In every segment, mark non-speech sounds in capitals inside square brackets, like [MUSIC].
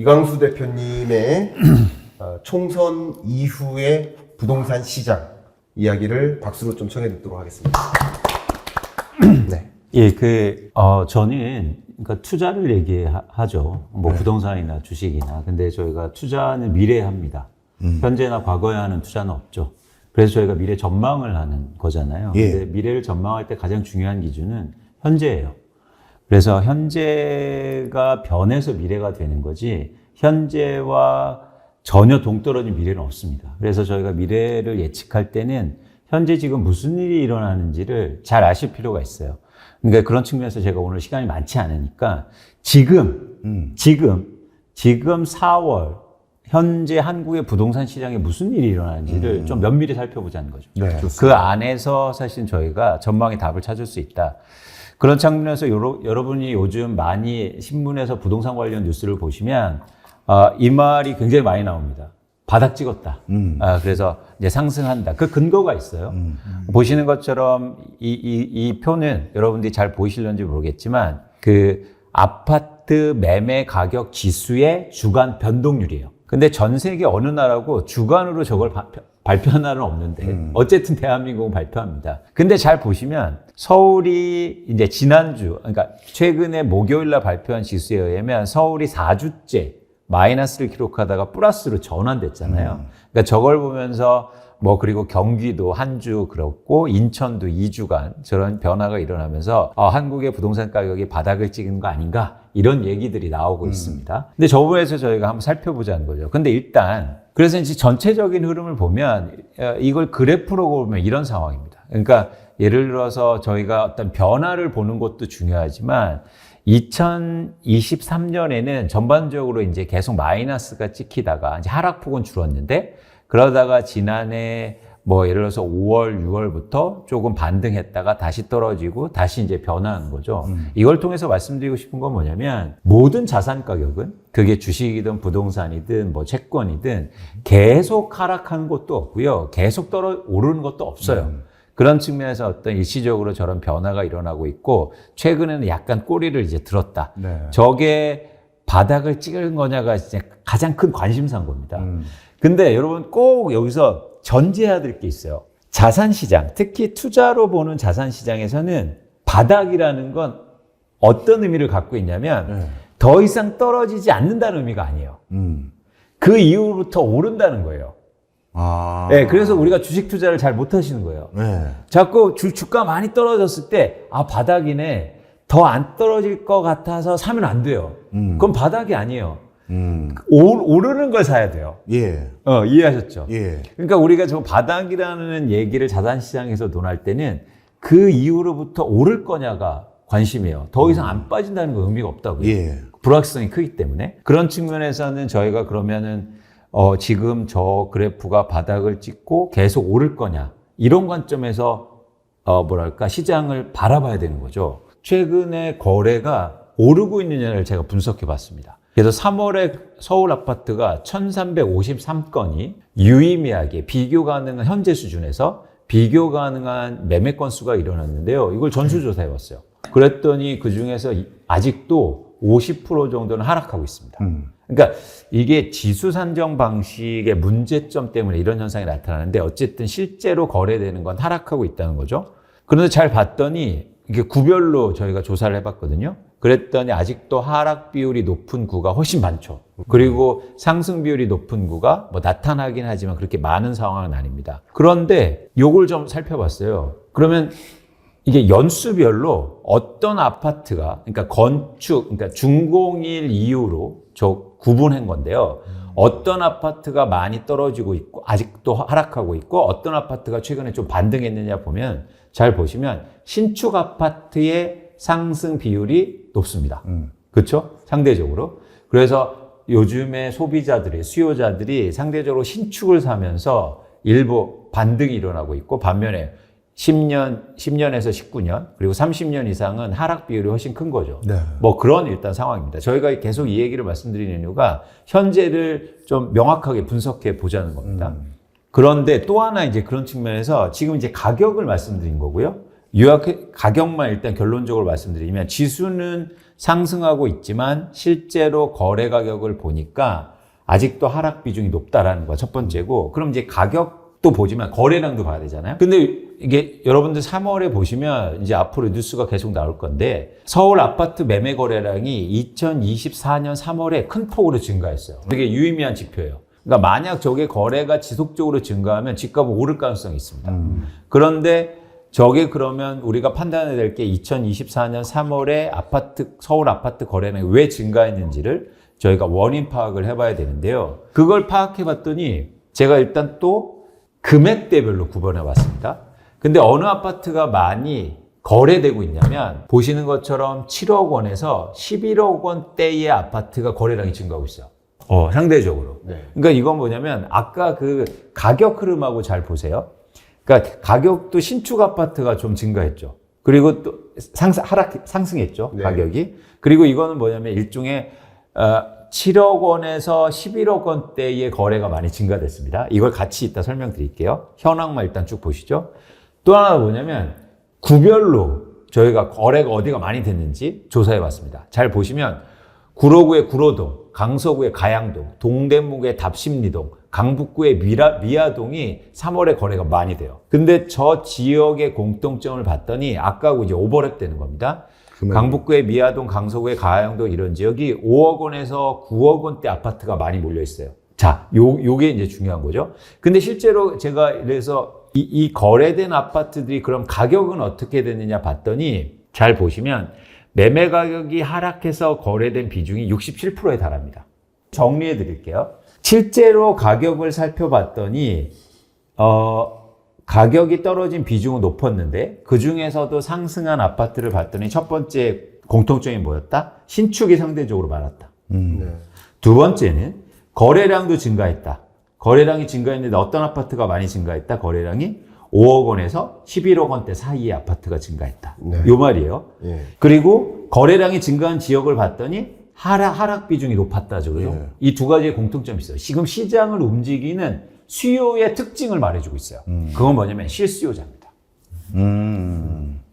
이광수 대표님의 어, 총선 이후의 부동산 시장 이야기를 박수로 좀 청해 듣도록 하겠습니다. 네. 예, 그, 어, 저는, 그러니까 투자를 얘기하죠. 뭐 부동산이나 주식이나. 근데 저희가 투자는 미래에 합니다. 현재나 과거에 하는 투자는 없죠. 그래서 저희가 미래 전망을 하는 거잖아요. 예. 근데 미래를 전망할 때 가장 중요한 기준은 현재예요. 그래서 현재가 변해서 미래가 되는 거지, 현재와 전혀 동떨어진 미래는 없습니다. 그래서 저희가 미래를 예측할 때는 현재 지금 무슨 일이 일어나는지를 잘 아실 필요가 있어요. 그러니까 그런 측면에서 제가 오늘 시간이 많지 않으니까 지금, 지금, 지금 4월, 현재 한국의 부동산 시장에 무슨 일이 일어나는지를 좀 면밀히 살펴보자는 거죠. 네. 그 안에서 사실 저희가 전망의 답을 찾을 수 있다. 그런 측면에서 여러, 여러 분이 요즘 많이 신문에서 부동산 관련 뉴스를 보시면 아, 이 말이 굉장히 많이 나옵니다. 바닥 찍었다. 아, 그래서 이제 상승한다. 그 근거가 있어요. 보시는 것처럼 이, 이, 이 표는 여러분들이 잘 보이실런지 모르겠지만 그 아파트 매매 가격 지수의 주간 변동률이에요. 근데 전 세계 어느 나라고 주간으로 저걸 바- 발표한 나라는 없는데 어쨌든 대한민국은 발표합니다. 근데 잘 보시면 서울이 이제 지난주 그러니까 최근에 목요일 날 발표한 지수에 의하면 서울이 4주째 마이너스를 기록하다가 플러스로 전환됐잖아요. 그러니까 저걸 보면서 뭐 그리고 경기도 한 주 그렇고 인천도 2주간 저런 변화가 일어나면서 아, 한국의 부동산 가격이 바닥을 찍은 거 아닌가 이런 얘기들이 나오고 있습니다. 근데 저부에서 저희가 한번 살펴보자는 거죠. 근데 일단 그래서 이제 전체적인 흐름을 보면 어, 이걸 그래프로 보면 이런 상황입니다. 그러니까 예를 들어서 저희가 어떤 변화를 보는 것도 중요하지만 2023년에는 전반적으로 이제 계속 마이너스가 찍히다가 이제 하락폭은 줄었는데 그러다가 지난해 뭐 예를 들어서 5월, 6월부터 조금 반등했다가 다시 떨어지고 다시 이제 변화하는 거죠. 이걸 통해서 말씀드리고 싶은 건 뭐냐면 모든 자산 가격은 그게 주식이든 부동산이든 뭐 채권이든 계속 하락하는 것도 없고요. 계속 떨어 오르는 것도 없어요. 그런 측면에서 어떤 일시적으로 저런 변화가 일어나고 있고 최근에는 약간 꼬리를 이제 들었다. 네. 저게 바닥을 찍은 거냐가 이제 가장 큰 관심사인 겁니다. 음. 근데 여러분 꼭 여기서 전제해야 될 게 있어요. 자산 시장, 특히 투자로 보는 자산 시장에서는 바닥이라는 건 어떤 의미를 갖고 있냐면 네. 더 이상 떨어지지 않는다는 의미가 아니에요. 음. 그 이후부터 오른다는 거예요. 아. 네, 그래서 우리가 주식 투자를 잘 못 하시는 거예요. 네. 자꾸 주, 주가 많이 떨어졌을 때, 아, 바닥이네. 더 안 떨어질 것 같아서 사면 안 돼요. 음. 그건 바닥이 아니에요. 음. 오, 오르는 걸 사야 돼요. 예. 어, 이해하셨죠? 예. 그러니까 우리가 저 바닥이라는 얘기를 자산시장에서 논할 때는 그 이후로부터 오를 거냐가 관심이에요. 더 이상 안 빠진다는 건 의미가 없다고요. 예. 불확실성이 크기 때문에. 그런 측면에서는 저희가 그러면은, 어, 지금 저 그래프가 바닥을 찍고 계속 오를 거냐. 이런 관점에서, 어, 뭐랄까, 시장을 바라봐야 되는 거죠. 최근에 거래가 오르고 있느냐를 제가 분석해 봤습니다. 그래서 3월에 서울 아파트가 1353건이 유의미하게 비교 가능한 현재 수준에서 비교 가능한 매매 건수가 일어났는데요. 이걸 전수조사해 봤어요. 그랬더니 그 중에서 아직도 50% 정도는 하락하고 있습니다. 음. 그러니까 이게 지수 산정 방식의 문제점 때문에 이런 현상이 나타나는데 어쨌든 실제로 거래되는 건 하락하고 있다는 거죠. 그런데 잘 봤더니 이게 구별로 저희가 조사를 해봤거든요. 그랬더니 아직도 하락 비율이 높은 구가 훨씬 많죠. 그리고 상승 비율이 높은 구가 뭐 나타나긴 하지만 그렇게 많은 상황은 아닙니다. 그런데 요걸 좀 살펴봤어요. 그러면 이게 연수별로 어떤 아파트가 그러니까 건축 그러니까 준공일 이후로 저 구분한 건데요. 어떤 아파트가 많이 떨어지고 있고 아직도 하락하고 있고 어떤 아파트가 최근에 좀 반등했느냐 보면 잘 보시면 신축 아파트의 상승 비율이 높습니다. 음. 그렇죠? 상대적으로. 그래서 요즘에 소비자들이 수요자들이 상대적으로 신축을 사면서 일부 반등이 일어나고 있고 반면에 10년, 10년에서 19년 그리고 30년 이상은 하락 비율이 훨씬 큰 거죠. 네. 뭐 그런 일단 상황입니다. 저희가 계속 이 얘기를 말씀드리는 이유가 현재를 좀 명확하게 분석해 보자는 겁니다. 그런데 또 하나 이제 그런 측면에서 지금 이제 가격을 말씀드린 거고요. 유학 가격만 일단 결론적으로 말씀드리면 지수는 상승하고 있지만 실제로 거래 가격을 보니까 아직도 하락 비중이 높다라는 거 첫 번째고 그럼 이제 가격 도 보지만 거래량도 봐야 되잖아요. 근데 이게 여러분들 3월에 보시면 이제 앞으로 뉴스가 계속 나올 건데 서울 아파트 매매 거래량이 2024년 3월에 큰 폭으로 증가했어요. 되게 유의미한 지표예요. 그러니까 만약 저게 거래가 지속적으로 증가하면 집값은 오를 가능성이 있습니다. 그런데 저게 그러면 우리가 판단해야 될 게 2024년 3월에 아파트 서울 아파트 거래량이 왜 증가했는지를 저희가 원인 파악을 해봐야 되는데요. 그걸 파악해 봤더니 제가 일단 또 금액대별로 구분해 봤습니다. 근데 어느 아파트가 많이 거래되고 있냐면 보시는 것처럼 7억 원에서 11억 원대의 아파트가 거래량이 증가하고 있어요. 어, 상대적으로. 네. 그러니까 이건 뭐냐면 아까 그 가격 흐름하고 잘 보세요. 그러니까 가격도 신축 아파트가 좀 증가했죠. 그리고 또 상승 하락 상승했죠 네. 가격이. 그리고 이거는 뭐냐면 일종의 어, 7억 원에서 11억 원대의 거래가 많이 증가됐습니다. 이걸 같이 이따 설명드릴게요. 현황만 일단 쭉 보시죠. 또 하나 뭐냐면 구별로 저희가 거래가 어디가 많이 됐는지 조사해 봤습니다. 잘 보시면 구로구의 구로동, 강서구의 가양동, 동대문구의 답심리동, 강북구의 미라, 미아동이 3월에 거래가 많이 돼요. 근데 저 지역의 공통점을 봤더니 아까하고 이제 오버랩 되는 겁니다. 강북구의 미아동, 강서구의 가양동 이런 지역이 5억 원에서 9억 원대 아파트가 많이 몰려 있어요. 자, 요, 요게 이제 중요한 거죠. 근데 실제로 제가 그래서 이, 이 거래된 아파트들이 그럼 가격은 어떻게 됐느냐 봤더니 잘 보시면 매매 가격이 하락해서 거래된 비중이 67%에 달합니다. 정리해 드릴게요. 실제로 가격을 살펴봤더니 어, 가격이 떨어진 비중은 높았는데 그 중에서도 상승한 아파트를 봤더니 첫 번째 공통점이 뭐였다? 신축이 상대적으로 많았다. 네. 두 번째는 거래량도 증가했다. 거래량이 증가했는데 어떤 아파트가 많이 증가했다? 거래량이 5억 원에서 11억 원대 사이의 아파트가 증가했다. 네. 요 말이에요. 예. 그리고 거래량이 증가한 지역을 봤더니 하락, 하락 비중이 높았다죠. 그죠? 예. 이두 가지의 공통점이 있어요. 지금 시장을 움직이는 수요의 특징을 말해주고 있어요. 그건 뭐냐면 실수요자입니다.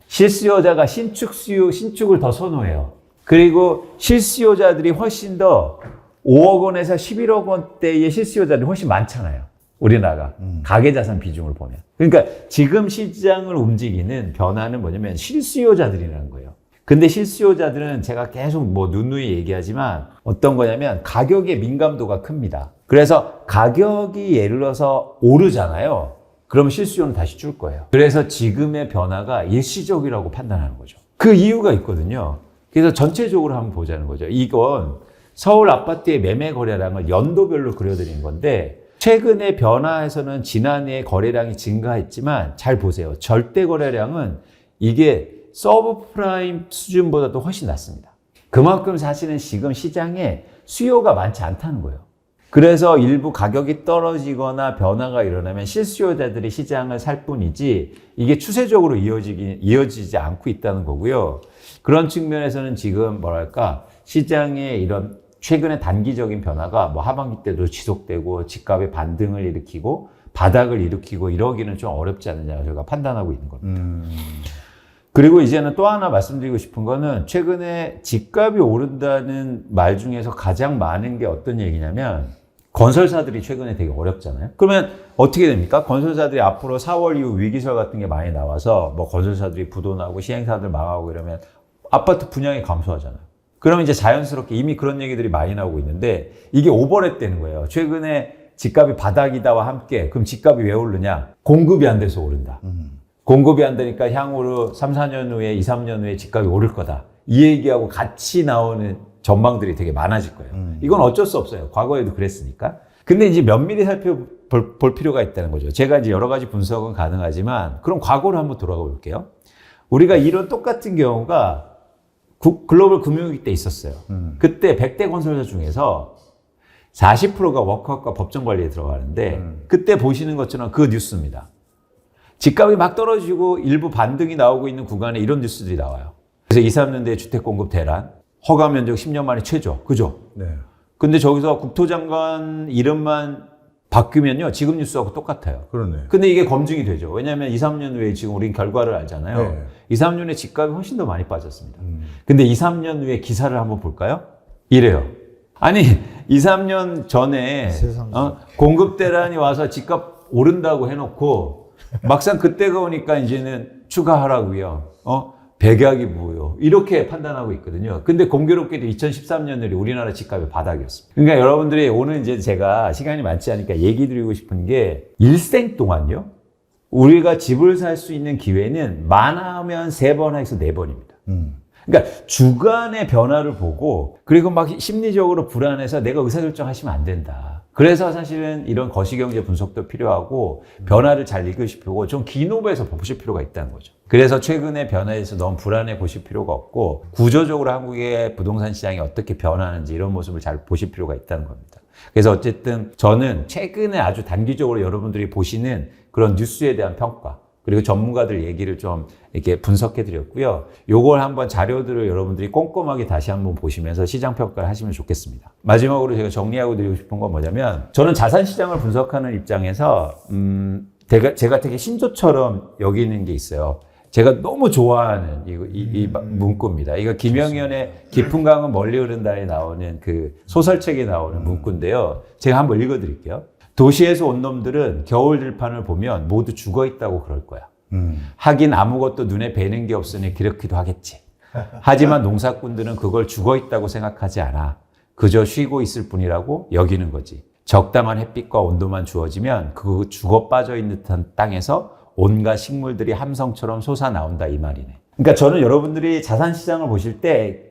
실수요자가 신축 수요, 신축을 더 선호해요. 그리고 실수요자들이 훨씬 더 5억 원에서 11억 원대의 실수요자들이 훨씬 많잖아요. 우리나라가 가계 자산 비중을 보면. 그러니까 지금 시장을 움직이는 변화는 뭐냐면 실수요자들이라는 거예요. 근데 실수요자들은 제가 계속 뭐 누누이 얘기하지만 어떤 거냐면 가격의 민감도가 큽니다. 그래서 가격이 예를 들어서 오르잖아요. 그럼 실수요는 다시 줄 거예요. 그래서 지금의 변화가 일시적이라고 판단하는 거죠. 그 이유가 있거든요. 그래서 전체적으로 한번 보자는 거죠. 이건 서울 아파트의 매매 거래량을 연도별로 그려드린 건데 최근의 변화에서는 지난해 거래량이 증가했지만 잘 보세요. 절대 거래량은 이게 서브프라임 수준보다도 훨씬 낮습니다. 그만큼 사실은 지금 시장에 수요가 많지 않다는 거예요. 그래서 일부 가격이 떨어지거나 변화가 일어나면 실수요자들이 시장을 살 뿐이지 이게 추세적으로 이어지기, 이어지지 않고 있다는 거고요. 그런 측면에서는 지금 뭐랄까 시장의 이런 최근의 단기적인 변화가 뭐 하반기 때도 지속되고 집값의 반등을 일으키고 바닥을 일으키고 이러기는 좀 어렵지 않느냐 저희가 판단하고 있는 겁니다. 그리고 이제는 또 하나 말씀드리고 싶은 거는 최근에 집값이 오른다는 말 중에서 가장 많은 게 어떤 얘기냐면 건설사들이 최근에 되게 어렵잖아요. 그러면 어떻게 됩니까? 건설사들이 앞으로 4월 이후 위기설 같은 게 많이 나와서 뭐 건설사들이 부도나고 시행사들 망하고 이러면 아파트 분양이 감소하잖아요. 그러면 이제 자연스럽게 이미 그런 얘기들이 많이 나오고 있는데 이게 오버랩 되는 거예요. 최근에 집값이 바닥이다와 함께 그럼 집값이 왜 오르냐? 공급이 안 돼서 오른다. 공급이 안 되니까 향후로 3, 4년 후에 2, 3년 후에 집값이 오를 거다. 이 얘기하고 같이 나오는 전망들이 되게 많아질 거예요. 이건 어쩔 수 없어요. 과거에도 그랬으니까. 근데 이제 면밀히 살펴볼 볼 필요가 있다는 거죠. 제가 이제 여러 가지 분석은 가능하지만 그럼 과거로 한번 돌아가 볼게요. 우리가 이런 똑같은 경우가 구- 글로벌 금융위기 때 있었어요. 그때 100대 건설사 중에서 40%가 워크아웃과 법정 관리에 들어가는데 그때 보시는 것처럼 그 뉴스입니다. 집값이 막 떨어지고 일부 반등이 나오고 있는 구간에 이런 뉴스들이 나와요. 그래서 2, 3년대 주택 공급 대란, 허가 면적 10년 만에 최저, 그죠? 네. 근데 저기서 국토장관 이름만 바뀌면요, 지금 뉴스하고 똑같아요. 그러네. 근데 이게 검증이 되죠. 왜냐하면 2, 3년 후에 지금 우린 결과를 알잖아요. 네. 2, 3년에 집값이 훨씬 더 많이 빠졌습니다. 근데 2, 3년 후에 기사를 한번 볼까요? 이래요. 아니, [LAUGHS] 2, 3년 전에. 어? 공급 대란이 와서 집값 오른다고 해놓고 막상 그때가 오니까 이제는 추가하라고요. 어? 백약이 뭐요? 이렇게 판단하고 있거든요. 근데 공교롭게도 2013년에 우리나라 집값이 바닥이었습니다. 그러니까 여러분들이 오늘 이제 제가 시간이 많지 않으니까 얘기 드리고 싶은 게 일생 동안요. 우리가 집을 살 수 있는 기회는 많으면 세 번에서 네 번입니다. 음. 그러니까 주간의 변화를 보고 그리고 막 심리적으로 불안해서 내가 의사결정하시면 안 된다. 그래서 사실은 이런 거시경제 분석도 필요하고 변화를 잘 읽으시고 좀 기노브에서 보실 필요가 있다는 거죠. 그래서 최근의 변화에 서 너무 불안해 보실 필요가 없고 구조적으로 한국의 부동산 시장이 어떻게 변하는지 이런 모습을 잘 보실 필요가 있다는 겁니다. 그래서 어쨌든 저는 최근에 아주 단기적으로 여러분들이 보시는 그런 뉴스에 대한 평가 그리고 전문가들 얘기를 좀 이렇게 분석해 드렸고요. 요걸 한번 자료들을 여러분들이 꼼꼼하게 다시 한번 보시면서 시장 평가를 하시면 좋겠습니다. 마지막으로 제가 정리하고 드리고 싶은 건 뭐냐면 저는 자산 시장을 분석하는 입장에서 음 제가 제가 되게 신조처럼 여기는 게 있어요. 제가 너무 좋아하는 이, 이, 이 문구입니다. 이거 김영현의 깊은 강은 멀리 흐른다에 나오는 그 소설책에 나오는 문구인데요. 제가 한번 읽어드릴게요. 도시에서 온 놈들은 겨울 들판을 보면 모두 죽어 있다고 그럴 거야. 음. 하긴 아무것도 눈에 뵈는 게 없으니 그렇기도 하겠지. 하지만 농사꾼들은 그걸 죽어 있다고 생각하지 않아. 그저 쉬고 있을 뿐이라고 여기는 거지. 적당한 햇빛과 온도만 주어지면 그 죽어 빠져 있는 듯한 땅에서 온갖 식물들이 함성처럼 솟아 나온다 이 말이네. 그러니까 저는 여러분들이 자산 시장을 보실 때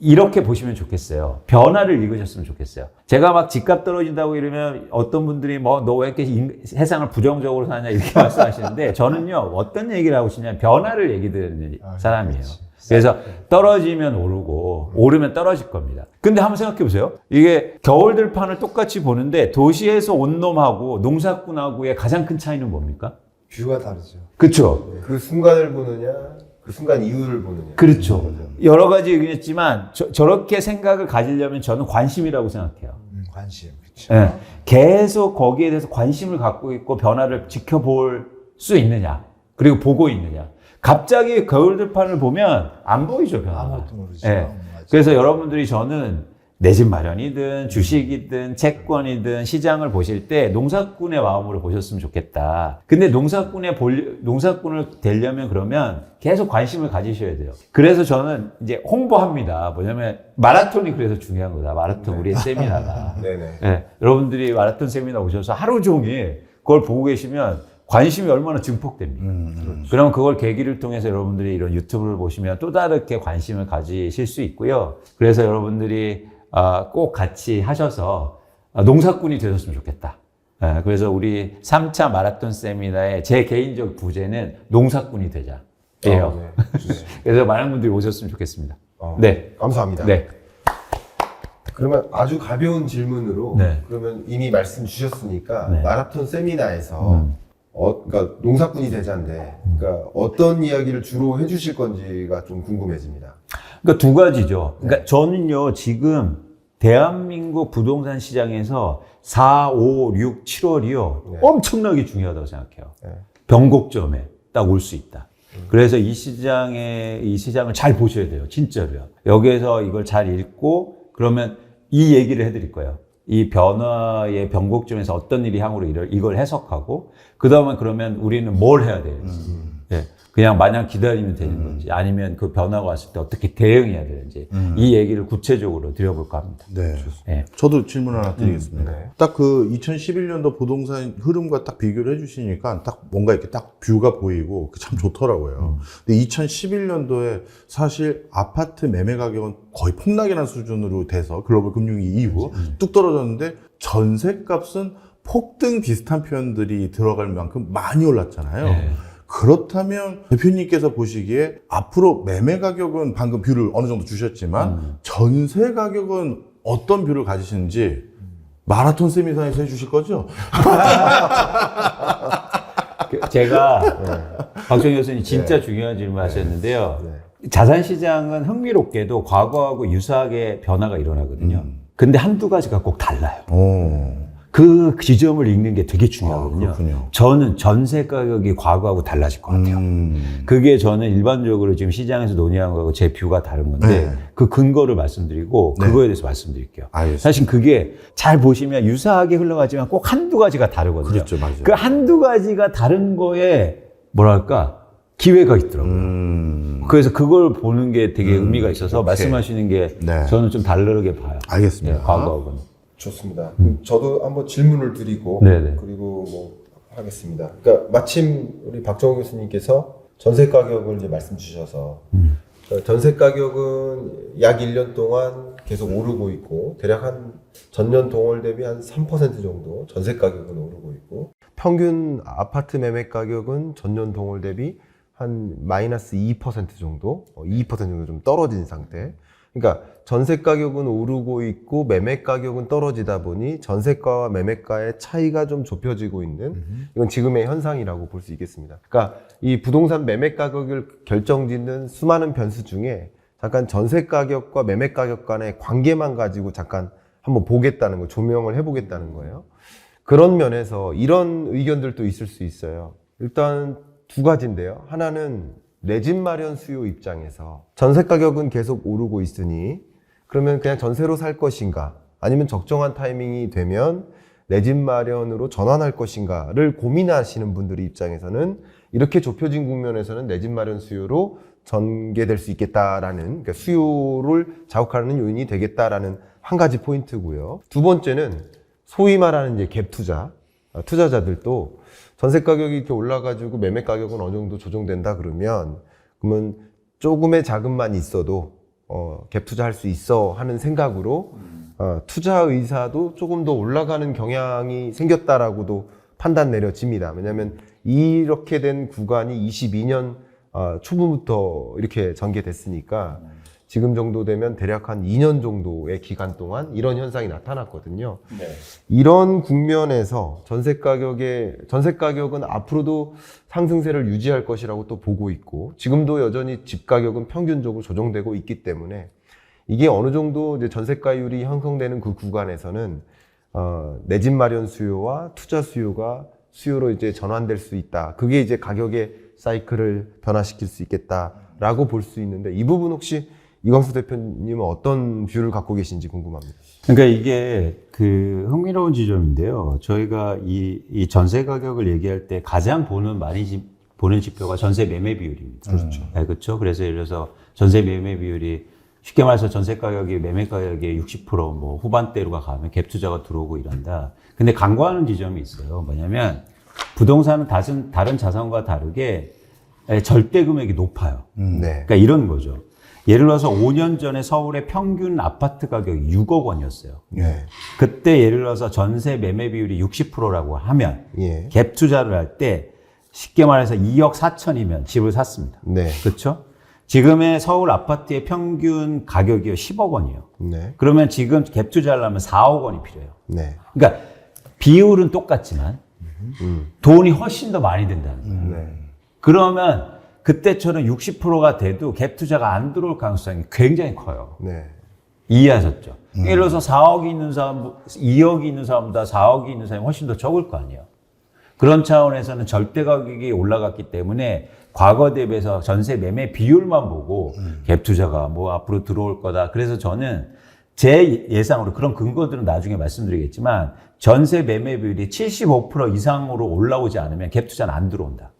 이렇게 보시면 좋겠어요. 변화를 읽으셨으면 좋겠어요. 제가 막 집값 떨어진다고 이러면 어떤 분들이 뭐 너 왜 이렇게 인- 세상을 부정적으로 사냐 이렇게 [LAUGHS] 말씀하시는데 저는요 어떤 얘기를 하고 싶냐면 변화를 얘기 드리는 아, 사람이에요. 그래서 떨어지면 오르고 오르면 떨어질 겁니다. 근데 한번 생각해 보세요. 이게 겨울 들판을 똑같이 보는데 도시에서 온 놈하고 농사꾼하고의 가장 큰 차이는 뭡니까? 뷰가 다르죠. 그렇죠. 그 순간을 보느냐, 그 순간 이후를 보느냐. 그렇죠. 여러 가지 얘기했지만 저, 저렇게 생각을 가지려면 저는 관심이라고 생각해요. 음, 관심. 그렇죠. 예. 계속 거기에 대해서 관심을 갖고 있고 변화를 지켜볼 수 있느냐. 그리고 보고 있느냐. 갑자기 겨울 들판을 보면 안 보이죠, 변화가. 아무것도 모르죠. 맞아. 그래서 여러분들이 저는 내 집 마련이든 주식이든 채권이든 시장을 보실 때 농사꾼의 마음으로 보셨으면 좋겠다. 근데 농사꾼의 볼, 농사꾼을 되려면 그러면 계속 관심을 가지셔야 돼요. 그래서 저는 이제 홍보합니다. 뭐냐면 마라톤이 그래서 중요한 거다. 마라톤 우리의 세미나다. 네네. [LAUGHS] 예, 여러분들이 마라톤 세미나 오셔서 하루 종일 그걸 보고 계시면 관심이 얼마나 증폭됩니까? 음, 음. 그럼 그걸 계기를 통해서 여러분들이 이런 유튜브를 보시면 또 다르게 관심을 가지실 수 있고요. 그래서 여러분들이 아, 꼭 같이 하셔서 아, 농사꾼이 되셨으면 좋겠다. 예, 그래서 우리 3차 마라톤 세미나의 제 개인적 부제는 농사꾼이 되자. 예요. 어, 네. [LAUGHS] 그래서 많은 분들이 오셨으면 좋겠습니다. 어, 네. 감사합니다. 네. 그러면 아주 가벼운 질문으로 네. 그러면 이미 말씀 주셨으니까 네. 마라톤 세미나에서 음. 어, 그러니까 농사꾼이 되자인데 그러니까 어떤 이야기를 주로 해주실 건지가 좀 궁금해집니다. 그러니까 두 가지죠. 그러니까 저는요, 지금 대한민국 부동산 시장에서 4, 5, 6, 7월이요. 네. 엄청나게 중요하다고 생각해요. 네. 변곡점에 딱 올 수 있다. 그래서 이 시장에, 이 시장을 잘 보셔야 돼요. 진짜로요. 여기에서 이걸 잘 읽고, 그러면 이 얘기를 해드릴 거예요. 이 변화의 변곡점에서 어떤 일이 향후로 이걸, 해석하고, 그 다음에 그러면 우리는 뭘 해야 되는지. 예. 그냥 마냥 기다리면 되는 건지, 아니면 그 변화가 왔을 때 어떻게 대응해야 되는지, 이 얘기를 구체적으로 드려볼까 합니다. 네. 예. 저도 질문 하나 드리겠습니다. 네. 딱그 2011년도 부동산 흐름과 딱 비교를 해주시니까 딱 뭔가 이렇게 딱 뷰가 보이고 참 좋더라고요. 근데 2011년도에 사실 아파트 매매 가격은 거의 폭락이라는 수준으로 돼서 글로벌 금융위 이후 뚝 떨어졌는데 전세 값은 폭등 비슷한 표현들이 들어갈 만큼 많이 올랐잖아요. 네. 그렇다면 대표님께서 보시기에 앞으로 매매 가격은 방금 뷰를 어느 정도 주셨지만 음. 전세 가격은 어떤 뷰를 가지시는지 마라톤 세미나에서 해주실 거죠? 그 제가 박정 교수님 진짜 중요한 질문 하셨는데요. 네. 자산 시장은 흥미롭게도 과거하고 유사하게 변화가 일어나거든요. 근데 한두 가지가 꼭 달라요. 오. 그 지점을 읽는 게 되게 중요하거든요. 아. 저는 전세 가격이 과거하고 달라질 것 같아요. 음. 그게 저는 일반적으로 지금 시장에서 논의한 거하고 제 뷰가 다른 건데 네. 그 근거를 말씀드리고 네. 그거에 대해서 말씀드릴게요. 알겠습니다. 사실 그게 잘 보시면 유사하게 흘러가지만 꼭 한두 가지가 다르거든요. 그렇죠, 맞아요. 그 한두 가지가 다른 거에 뭐랄까 기회가 있더라고요. 음. 그래서 그걸 보는 게 되게 의미가 있어서 오케이. 말씀하시는 게 네. 저는 좀 다르게 봐요. 알겠습니다. 예, 과거하고는. 좋습니다. 그럼 저도 한번 질문을 드리고 네네. 그리고 뭐 하겠습니다. 그러니까 마침 우리 박정호 교수님께서 전세 가격을 이제 말씀 주셔서 그러니까 전세 가격은 약 1년 동안 계속 오르고 있고 대략 한 전년 동월 대비 한 3% 정도 전세 가격은 오르고 있고 평균 아파트 매매 가격은 전년 동월 대비 한 마이너스 2% 정도, 어, 2% 정도 좀 떨어진 상태. 그러니까 전세 가격은 오르고 있고 매매 가격은 떨어지다 보니 전세가와 매매가의 차이가 좀 좁혀지고 있는 이건 지금의 현상이라고 볼 수 있겠습니다. 그러니까 이 부동산 매매 가격을 결정짓는 수많은 변수 중에 잠깐 전세 가격과 매매 가격 간의 관계만 가지고 잠깐 한번 보겠다는 거, 조명을 해보겠다는 거예요. 그런 면에서 이런 의견들도 있을 수 있어요. 일단 두 가지인데요. 하나는 내 집 마련 수요 입장에서 전세 가격은 계속 오르고 있으니 그러면 그냥 전세로 살 것인가 아니면 적정한 타이밍이 되면 내 집 마련으로 전환할 것인가를 고민하시는 분들의 입장에서는 이렇게 좁혀진 국면에서는 내 집 마련 수요로 전개될 수 있겠다라는 그러니까 수요를 자극하는 요인이 되겠다라는 한 가지 포인트고요. 두 번째는 소위 말하는 이제 갭 투자 아, 투자자들도 전세 가격이 이렇게 올라가지고 매매 가격은 어느 정도 조정된다 그러면 그러면 조금의 자금만 있어도 어, 갭 투자할 수 있어 하는 생각으로 어, 투자 의사도 조금 더 올라가는 경향이 생겼다라고도 판단 내려집니다. 왜냐하면 이렇게 된 구간이 22년 어, 초부부터 이렇게 전개됐으니까 지금 정도 되면 대략 한 2년 정도의 기간 동안 이런 현상이 나타났거든요. 이런 국면에서 전세 가격의 전세 가격은 앞으로도 상승세를 유지할 것이라고 또 보고 있고 지금도 여전히 집 가격은 평균적으로 조정되고 있기 때문에 이게 어느 정도 이제 전세가율이 형성되는 그 구간에서는 어, 내 집 마련 수요와 투자 수요가 수요로 이제 전환될 수 있다. 그게 이제 가격의 사이클을 변화시킬 수 있겠다라고 볼 수 있는데 이 부분 혹시 이광수 대표님은 어떤 뷰를 갖고 계신지 궁금합니다. 그러니까 이게 그 흥미로운 지점인데요. 저희가 이, 이 전세 가격을 얘기할 때 가장 보는 많이 지- 보는 지표가 전세 매매 비율입니다. 그렇죠. 네, 그렇죠. 그래서 예를 들어서 전세 매매 비율이 쉽게 말해서 전세 가격이 매매 가격의 60%뭐 후반대로가 가면 갭 투자가 들어오고 이런다. 근데 간과하는 지점이 있어요. 뭐냐면 부동산은 다른, 다른 자산과 다르게 에, 절대 금액이 높아요. 네. 그러니까 이런 거죠. 예를 들어서 5년 전에 서울의 평균 아파트 가격이 6억 원이었어요. 네. 그때 예를 들어서 전세 매매 비율이 60%라고 하면 예. 갭 투자를 할 때 쉽게 말해서 2억 4천이면 집을 샀습니다. 네. 그렇죠? 지금의 서울 아파트의 평균 가격이 10억 원이에요. 네. 그러면 지금 갭 투자를 하면 4억 원이 필요해요. 네. 그러니까 비율은 똑같지만 돈이 훨씬 더 많이 든다는 거예요. 네. 그러면 그때처럼 60%가 돼도 갭 투자가 안 들어올 가능성이 굉장히 커요. 네. 이해하셨죠? 예를 들어서 4억이 있는 사람, 2억이 있는 사람보다 4억이 있는 사람이 훨씬 더 적을 거 아니에요. 그런 차원에서는 절대 가격이 올라갔기 때문에 과거 대비해서 전세 매매 비율만 보고 갭 투자가 뭐 앞으로 들어올 거다. 그래서 저는 제 예상으로 그런 근거들은 나중에 말씀드리겠지만 전세 매매 비율이 75% 이상으로 올라오지 않으면 갭 투자는 안 들어온다.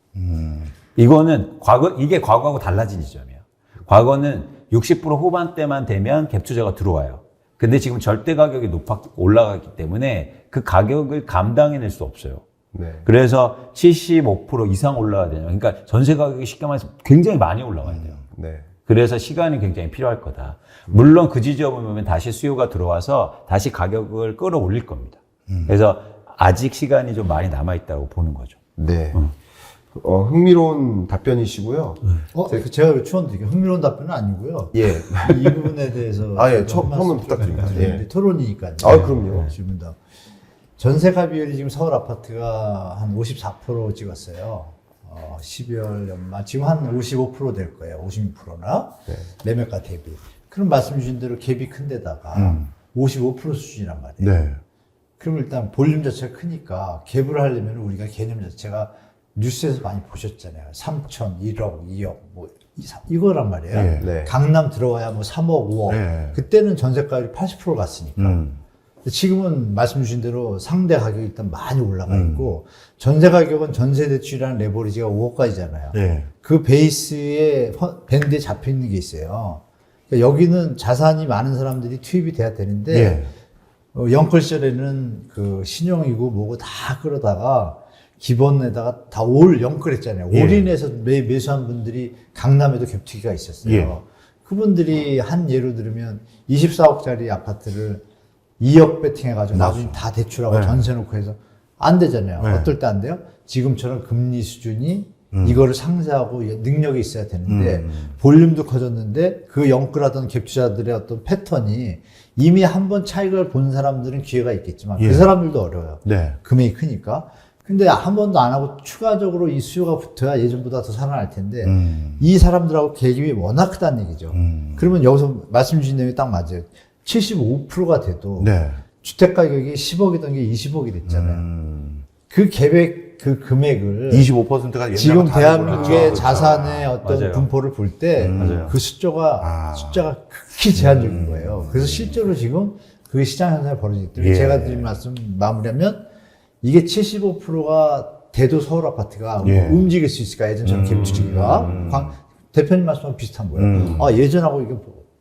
이거는 과거 이게 과거하고 달라진 지점이에요. 과거는 60% 후반대만 되면 갭 투자가 들어와요. 근데 지금 절대 가격이 높아 올라갔기 때문에 그 가격을 감당해낼 수 없어요. 네. 그래서 75% 이상 올라가야 되냐. 그러니까 전세 가격이 쉽게 말해서 굉장히 많이 올라가야 돼요. 네. 그래서 시간이 굉장히 필요할 거다. 물론 그 지점을 보면 다시 수요가 들어와서 다시 가격을 끌어올릴 겁니다. 그래서 아직 시간이 좀 많이 남아있다고 보는 거죠. 네. 어, 흥미로운 답변이시고요. 어, 그 제가 요청드릴게요. 흥미로운 답변은 아니고요. 예. 이 부분에 대해서 [LAUGHS] 아, 예. 좀 처음- 한 말씀 처음은 좀 부탁드립니다. 예. 토론이니까요. 아, 그럼요. 질문 다 전세 가 비율이 지금 서울 아파트가 한 54% 찍었어요. 어, 12월 연말 지금 한 55%될 거예요. 56%나 네. 매매가 대비. 그럼 말씀 주신 대로 갭이 큰 데다가 55% 수준이란 말이에요. 네. 그럼 일단 볼륨 자체가 크니까 갭을 하려면 우리가 개념 자체가 뉴스에서 많이 보셨잖아요. 3천, 1억, 2억, 뭐 이- 이거란 말이에요. 네. 네. 강남 들어가야 뭐 3억, 5억. 네. 그때는 전세가율이 80% 갔으니까. 음. 지금은 말씀 주신 대로 상대 가격이 일단 많이 올라가 음. 있고 전세 가격은 전세 대출이라는 레버리지가 5억까지잖아요. 네. 그 베이스에 허- 밴드에 잡혀 있는 게 있어요. 그러니까 여기는 자산이 많은 사람들이 투입이 돼야 되는데 예. 어, 영끌 시절에는 그 신용이고 뭐고 다 끌어다가 기본에다가 다 올 영끌했잖아요. 예. 올인해서 매, 매수한 분들이 강남에도 갭투기가 있었어요. 예. 그분들이 한 예로 들으면 24억짜리 아파트를 2억 베팅해가지고 맞아. 나중에 다 대출하고 네. 전세 놓고 해서 안 되잖아요. 네. 어떨 때 안 돼요? 지금처럼 금리 수준이 음. 이거를 상쇄하고 능력이 있어야 되는데 볼륨도 커졌는데 그 영끌하던 갭투자들의 어떤 패턴이 이미 한 번 차익을 본 사람들은 기회가 있겠지만 예. 그 사람들도 어려워요. 네. 금액이 크니까. 근데 한 번도 안 하고 추가적으로 이 수요가 붙어야 예전보다 더 살아날 텐데 음. 이 사람들하고 계획이 워낙 크다는 얘기죠. 음. 그러면 여기서 말씀 주신 내용이 딱 맞아요. 75%가 돼도 네. 주택 가격이 10억이던 게 20억이 됐잖아요. 음. 그 계획 그 금액을 25%가 지금 대한민국의 자산의 아, 어떤 맞아요. 분포를 볼 때그 맞아요. 숫자가 아. 숫자가 극히 제한적인 거예요. 그래서 실제로 지금 그 시장 현상이 벌어지기 때문에 예. 제가 드린 말씀 마무리하면 이게 75%가 대도 서울 아파트가 예. 뭐 움직일 수 있을까 예전처럼 갭 투기가 광- 대표님 말씀하고 비슷한 거예요. 음. 아 예전하고 이게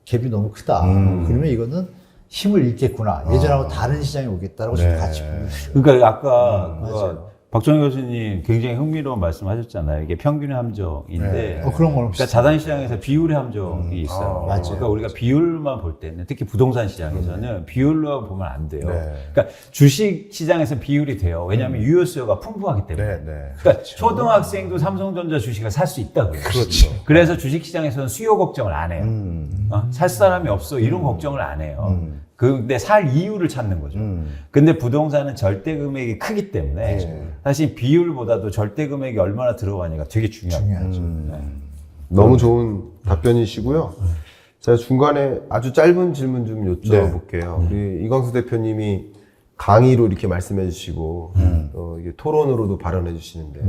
갭이 너무 크다. 그러면 이거는 힘을 잃겠구나. 예전하고 다른 시장이 오겠다라고 지금 네. 같이 보고 있어요. 그러니까 아까 음, 맞아요. 박정희 교수님 굉장히 흥미로운 말씀하셨잖아요. 이게 평균의 함정인데 네. 어, 그런 그러니까 자산 시장에서 비율의 함정이 있어요. 아, 맞아요. 그러니까 우리가 비율만 볼 때는 특히 부동산 시장에서는 비율로 보면 안 돼요. 네. 그러니까 주식 시장에서 비율이 돼요. 왜냐하면 유효 수요가 풍부하기 때문에. 네, 네. 그러니까 초등학생도 삼성전자 주식을 살 수 있다고요. 그렇죠. 그래서 주식 시장에서는 수요 걱정을 안 해요. 음. 어? 살 사람이 없어 이런 걱정을 안 해요. 근데 살 이유를 찾는 거죠. 음. 근데 부동산은 절대 금액이 크기 때문에 네. 사실 비율보다도 절대 금액이 얼마나 들어가냐가 되게. 중요하죠. 음. 너무 좋은 답변이시고요. 제가 중간에 아주 짧은 질문 좀 여쭤볼게요. 우리 이광수 대표님이 강의로 이렇게 말씀해 주시고, 어, 이게 토론으로도 발언해 주시는데,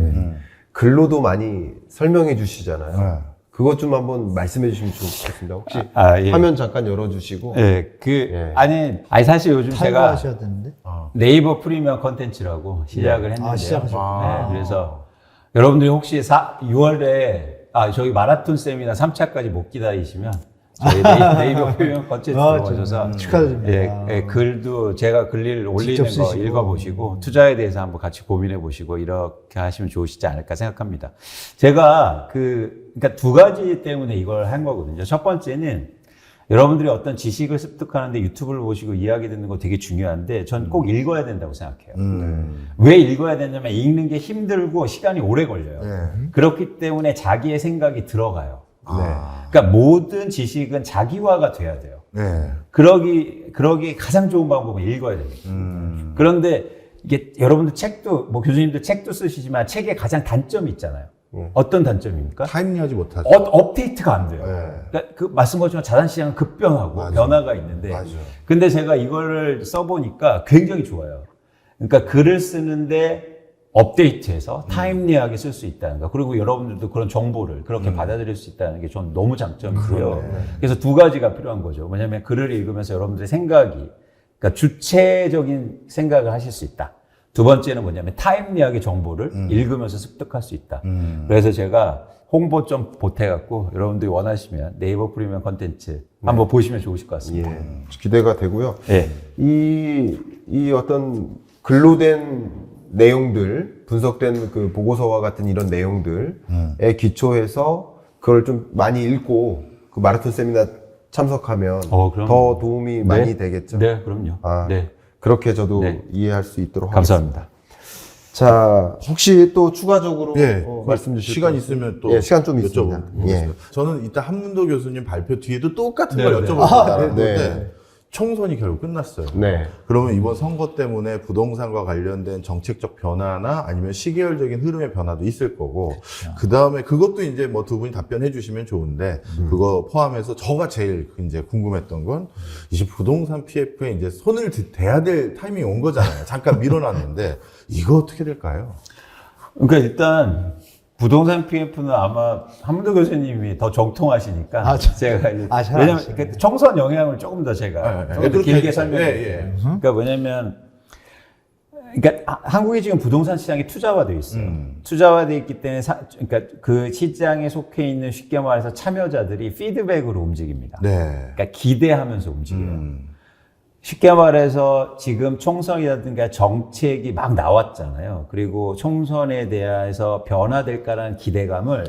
글로도 많이 설명해 주시잖아요. 네. 그것 좀 한번 말씀해 주시면 좋겠습니다. 혹시 아, 예. 화면 잠깐 열어주시고. 예, 그 예. 아니, 아니 사실 요즘 제가 탈거하셔야 되는데. 네이버 프리미엄 컨텐츠라고 시작을 했는데요. 아, 시작하셨구나. 네, 그래서 여러분들이 혹시 사, 6월에 아 저희 마라톤 세미나 3차까지 못 기다리시면 저희 네이, 버 프리미엄 컨텐츠 아, 들어오셔서 축하드립니다. 예, 예, 글도 제가 글일 올리는 직접 거 쓰시고. 읽어보시고 투자에 대해서 한번 같이 고민해 보시고 이렇게 하시면 좋으시지 않을까 생각합니다. 제가 그 그러니까 두 가지 때문에 이걸 한 거거든요. 첫 번째는 여러분들이 어떤 지식을 습득하는데 유튜브를 보시고 이야기 듣는 거 되게 중요한데 전 꼭 읽어야 된다고 생각해요. 음. 왜 읽어야 되냐면 읽는 게 힘들고 시간이 오래 걸려요. 네. 그렇기 때문에 자기의 생각이 들어가요. 아. 그러니까 모든 지식은 자기화가 돼야 돼요. 네. 그러기 그러기 가장 좋은 방법은 읽어야 됩니다. 음. 그런데 이게 여러분들 책도 뭐 교수님도 책도 쓰시지만 책에 가장 단점이 있잖아요. 예. 어떤 단점입니까? 타이밍하지 못하죠. 어, 업데이트가 안 돼요. 네. 그러니까 그 말씀하셨지만 자산 시장은 급변하고 맞아. 변화가 있는데 맞아. 근데 제가 이거를 써보니까 굉장히 좋아요. 그러니까 글을 쓰는데 업데이트해서 타임리하게 쓸 수 있다는 거. 그리고 여러분들도 그런 정보를 그렇게 받아들일 수 있다는 게 전 너무 장점이고요. 그래서 두 가지가 필요한 거죠. 뭐냐면 글을 읽으면서 여러분들의 생각이, 그러니까 주체적인 생각을 하실 수 있다. 두 번째는 뭐냐면 타임리하게 정보를 읽으면서 습득할 수 있다. 그래서 제가 홍보 좀 보태갖고 여러분들이 원하시면 네이버 프리미엄 컨텐츠 한번 보시면 좋으실 것 같습니다. 예, 기대가 되고요. 예. 이, 이 어떤 글로 된 내용들, 분석된 그 보고서와 같은 이런 내용들에 기초해서 그걸 좀 많이 읽고 그 마라톤 세미나 참석하면 어, 그럼- 더 도움이 많이 네. 되겠죠. 네, 그럼요. 아, 네. 그렇게 저도 네. 이해할 수 있도록 감사합니다. 하겠습니다. 자, 혹시 또 추가적으로 예, 어, 그 말씀 주실 시간 거 있으면 또 예, 시간 좀 있습니다. 여쭤보겠습니다. 예. 저는 이따 한문도 교수님 발표 뒤에도 똑같은 네, 걸 네. 여쭤볼 아, 거예요. 네. 네. 총선이 결국 끝났어요. 네. 그러면 이번 선거 때문에 부동산과 관련된 정책적 변화나 아니면 시계열적인 흐름의 변화도 있을 거고 그 다음에 그것도 이제 뭐 두 분이 답변해 주시면 좋은데 그거 포함해서 저가 제일 이제 궁금했던 건 이제 부동산 PF에 이제 손을 드- 대야 될 타이밍이 온 거잖아요. 잠깐 밀어놨는데 이거 어떻게 될까요? 그러니까 일단 부동산 PF는 아마 한문도 교수님이 더 정통하시니까 아, 저- 제가 이제 아, 잘 왜냐면 아시네. 그 총선 영향을 조금 더 제가 네, 네. 조금 더 그렇게 길게. 설명해 예, 드릴게요. 예. 그러니까 뭐냐면 그러니까 하- 한국이 지금 부동산 시장이 투자화되어 있어요. 음. 투자화되어 있기 때문에 사- 그러니까 그 시장에 속해 있는 쉽게 말해서 참여자들이 피드백으로 움직입니다. 네. 그러니까 기대하면서 움직여요. 음. 쉽게 말해서 지금 총선이라든가 정책이 막 나왔잖아요. 그리고 총선에 대해서 변화될까라는 기대감을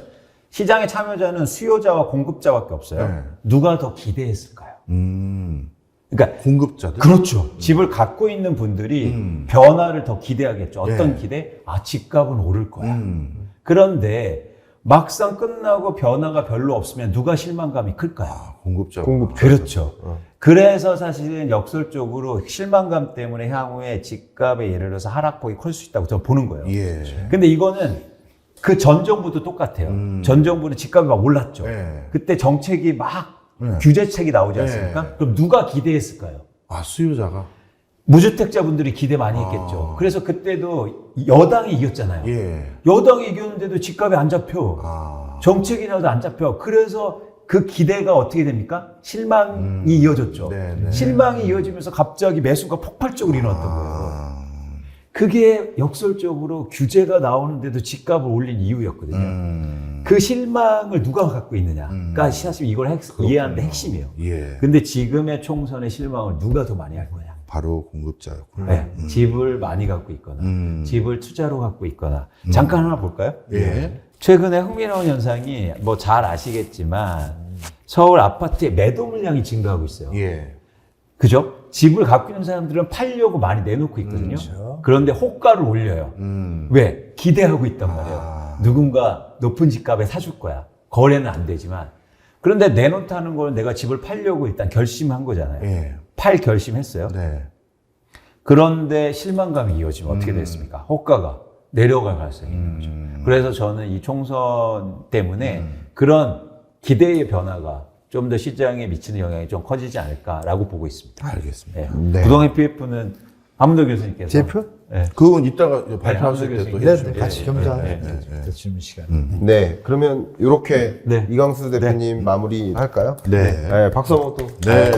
시장의 참여자는 수요자와 공급자밖에 없어요. 네. 누가 더 기대했을까요? 음. 그러니까 공급자들. 그렇죠. 집을 갖고 있는 분들이 음. 변화를 더 기대하겠죠. 어떤 예. 기대? 아, 집값은 오를 거야. 음. 그런데 막상 끝나고 변화가 별로 없으면 누가 실망감이 클까요? 아, 공급자. 공급 그렇죠. 그래서 사실은 역설적으로 실망감 때문에 향후에 집값의 예를 들어서 하락폭이 클 수 있다고 저는 보는 거예요. 예. 근데 이거는 그 전 정부도 똑같아요. 음. 전 정부는 집값이 막 올랐죠. 네. 그때 정책이 막 네. 규제책이 나오지 않습니까? 네. 그럼 누가 기대했을까요? 아, 수요자가. 무주택자분들이 기대 많이 했겠죠. 그래서 그때도 여당이 이겼잖아요. 아. 예. 여당이 이겼는데도 집값이 안 잡혀. 아. 정책이 나도 안 잡혀. 그래서 그 기대가 어떻게 됩니까? 실망이 이어졌죠. 음. 네, 네. 실망이 이어지면서 갑자기 매수가 폭발적으로 일어났던 거예요. 아. 그게 역설적으로 규제가 나오는데도 집값을 올린 이유였거든요. 음. 그 실망을 누가 갖고 있느냐가 음. 사실 이걸 핵, 이해하는 데 핵심이에요. 예. 근데 지금의 총선의 실망을 누가 더 많이 할 거냐? 바로 공급자였구나. 네, 집을 많이 갖고 있거나 음. 집을 투자로 갖고 있거나 잠깐 하나 볼까요? 예. 최근에 흥미로운 현상이 뭐 잘 아시겠지만 서울 아파트의 매도 물량이 증가하고 있어요. 예. 그죠? 집을 갖고 있는 사람들은 팔려고 많이 내놓고 있거든요. 그렇죠. 그런데 호가를 올려요. 음. 왜? 기대하고 있단 말이에요. 아. 누군가 높은 집값에 사줄 거야. 거래는 안 되지만. 그런데 내놓다는 걸 내가 집을 팔려고 일단 결심한 거잖아요. 예. 팔 결심했어요. 네. 그런데 실망감이 이어지면 어떻게 음. 됐습니까? 호가가 내려갈 가능성이 있는 거죠. 음. 그래서 저는 이 총선 때문에 그런 기대의 변화가 좀 더 시장에 미치는 영향이 좀 커지지 않을까라고 보고 있습니다. 알겠습니다. 예. 네. 부동의 PF는 한문도 교수님께서 제표? 예. 그건 이따가 발표하실 네, 때또 네, 네, 같이 돼요. 겸사하는 네, 네, 네, 네, 질문 시간. 네. 그러면 이렇게 네. 이광수 대표님 마무리 할까요? 네. 네. 박수 한번 또. 네.